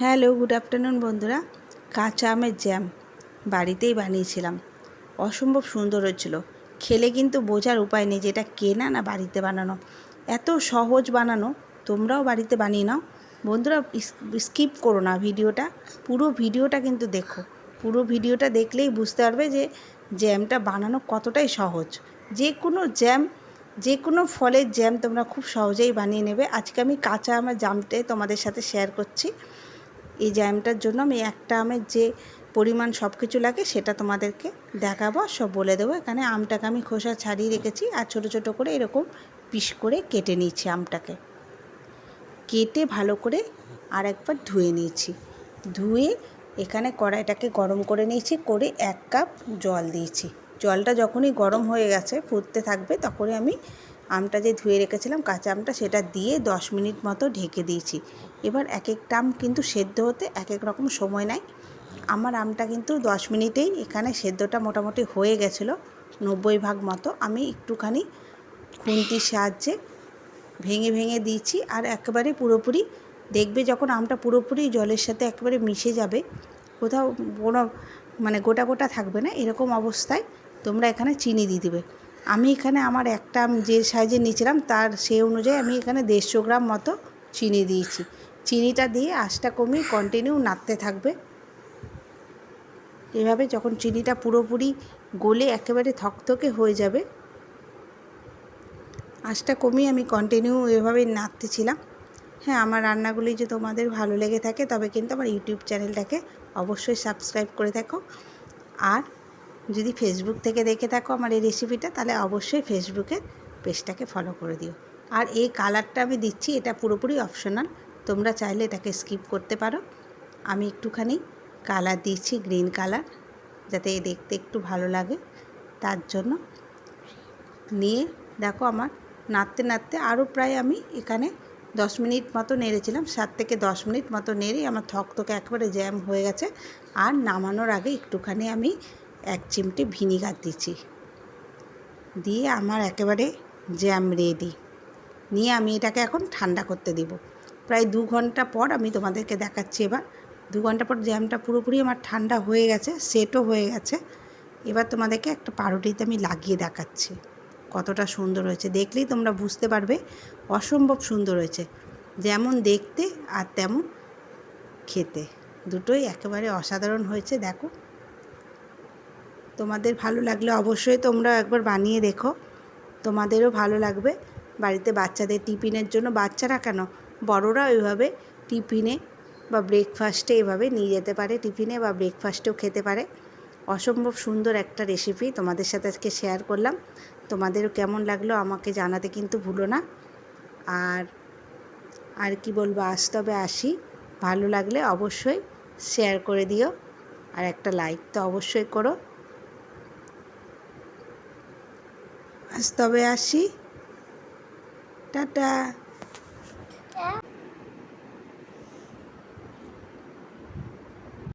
Hello, good afternoon বন্ধুরা। কাঁচা আমের জ্যাম, বাড়িতেই বানিয়েছিলাম। অসম্ভব সুন্দর হয়েছিল। খেলে কিন্তু বোঝার উপায় নেই যে এটা কেনা না বাড়িতে বানানো। এত সহজ বানানো, তোমরাও বাড়িতে বানিয়ে নাও। বন্ধুরা স্কিপ করো না ভিডিওটা। পুরো ভিডিওটা কিন্তু দেখো। পুরো ভিডিওটা দেখলেই বুঝতে পারবে যে জ্যামটা বানানো কতটাই সহজ। যে কোনো জ্যাম, যে কোনো ফলের জ্যাম তোমরা খুব সহজেই বানিয়ে নেবে। আজকে আমি কাঁচা আমের জামটাই তোমাদের সাথে শেয়ার করছি। এই জ্যামটার জন্য আমি একটা আমের যে পরিমাণ সব কিছু লাগে সেটা তোমাদেরকে দেখাবো। সব বলে দেবো, এখানে আমটাকে আমি খোসা ছাড়িয়ে রেখেছি আর ছোটো ছোটো করে এরকম পিস করে কেটে নিয়েছি আমটাকে। কেটে ভালো করে আর একবার ধুয়ে নিয়েছি। ধুয়ে এখানে কড়াইটাকে গরম করে নিয়েছি, করে এক কাপ জল দিয়েছি। জলটা যখনই গরম হয়ে গেছে, ফুটতে থাকবে, তখনই আমি আমটা যে ধুয়ে রেখেছিলাম কাঁচা আমটা সেটা দিয়ে দশ মিনিট মতো ঢেকে দিয়েছি। এবার এক একটা আম কিন্তু সেদ্ধ হতে এক এক রকম সময় নেয়। আমার আমটা কিন্তু দশ মিনিটেই এখানে সেদ্ধটা মোটামুটি হয়ে গেছিল নব্বই ভাগ মতো। আমি একটুখানি খুন্তির সাহায্যে ভেঙে ভেঙে দিয়েছি আর একেবারে পুরোপুরি দেখবে যখন আমটা পুরোপুরি জলের সাথে একেবারে মিশে যাবে, কোথাও কোনো মানে গোটা গোটা থাকবে না, এরকম অবস্থায় তোমরা এখানে চিনি দিয়ে দেবে। আমি এখানে আমার একটা যে সাইজে নিয়েছিলাম, তার সেই অনুযায়ী আমি এখানে দেড়শো গ্রাম মতো চিনি দিয়েছি। চিনিটা দিয়ে আঁচটা কমিয়ে কন্টিনিউ নাড়তে থাকবে। এভাবে যখন চিনিটা পুরোপুরি গলে একেবারে থকথকে হয়ে যাবে, আঁচটা কমিয়ে আমি কন্টিনিউ এভাবে নাড়তেছিলাম। হ্যাঁ আমার রান্নাগুলি যে তোমাদের ভালো লেগে থাকে, তবে কিন্তু আমার ইউটিউব চ্যানেলটাকে অবশ্যই সাবস্ক্রাইব করে থাকো। আর যদি ফেসবুক থেকে দেখে থাকো আমার এই রেসিপিটা তাহলে অবশ্যই ফেসবুকের পেজটাকে ফলো করে দিও। আর এই কালারটা আমি দিচ্ছি, এটা পুরোপুরি অপশনাল তোমরা চাইলে এটাকে স্কিপ করতে পারো। আমি একটুখানি কালার দিচ্ছি গ্রিন কালার যাতে দেখতে একটু ভালো লাগে। তার জন্য নিয়ে দেখো আমার নাড়তে নাড়তে আরও প্রায় আমি এখানে দশ মিনিট মতো নেড়েছিলাম, সাত থেকে দশ মিনিট মতো নেড়েই আমার থকথকে একেবারে জ্যাম হয়ে গেছে। আর নামানোর আগে একটুখানি আমি এক চিমটি ভিনিগার দিচ্ছি। দিয়ে আমার একেবারে জ্যাম রেডি নিয়ে আমি এটাকে এখন ঠান্ডা করতে দেব। প্রায় দু ঘণ্টা পর আমি তোমাদেরকে দেখাচ্ছি এবার। দু ঘণ্টা পর জ্যামটা পুরোপুরি আমার ঠান্ডা হয়ে গেছে সেটও হয়ে গেছে। এবার তোমাদেরকে একটা পাউরুটিতে আমি লাগিয়ে দেখাচ্ছি। কতটা সুন্দর হয়েছে। দেখলেই তোমরা বুঝতে পারবে, অসম্ভব সুন্দর হয়েছে। যেমন দেখতে আর তেমন খেতে। দুটোই একেবারে অসাধারণ হয়েছে, দেখো। তোমাদের ভালো লাগলে অবশ্যই তোমরা একবার বানিয়ে দেখো। তোমাদেরও ভালো লাগবে। বাড়িতে বাচ্চাদের টিফিনের জন্য, বাচ্চারা কেন? বড়রা ওইভাবে টিফিনে বা ব্রেকফাস্টে এভাবে নিয়ে যেতে পারে, টিফিনে বা ব্রেকফাস্টেও খেতে পারে। অসম্ভব সুন্দর একটা রেসিপি তোমাদের সাথে আজকে শেয়ার করলাম। তোমাদেরও কেমন লাগল আমাকে জানাতে কিন্তু ভুলো না। আর আর কি বলব, আজ তবে আসি। ভালো লাগলে অবশ্যই শেয়ার করে দিও। আর একটা লাইক তো অবশ্যই করো। আজ তবে আসি। টাটা।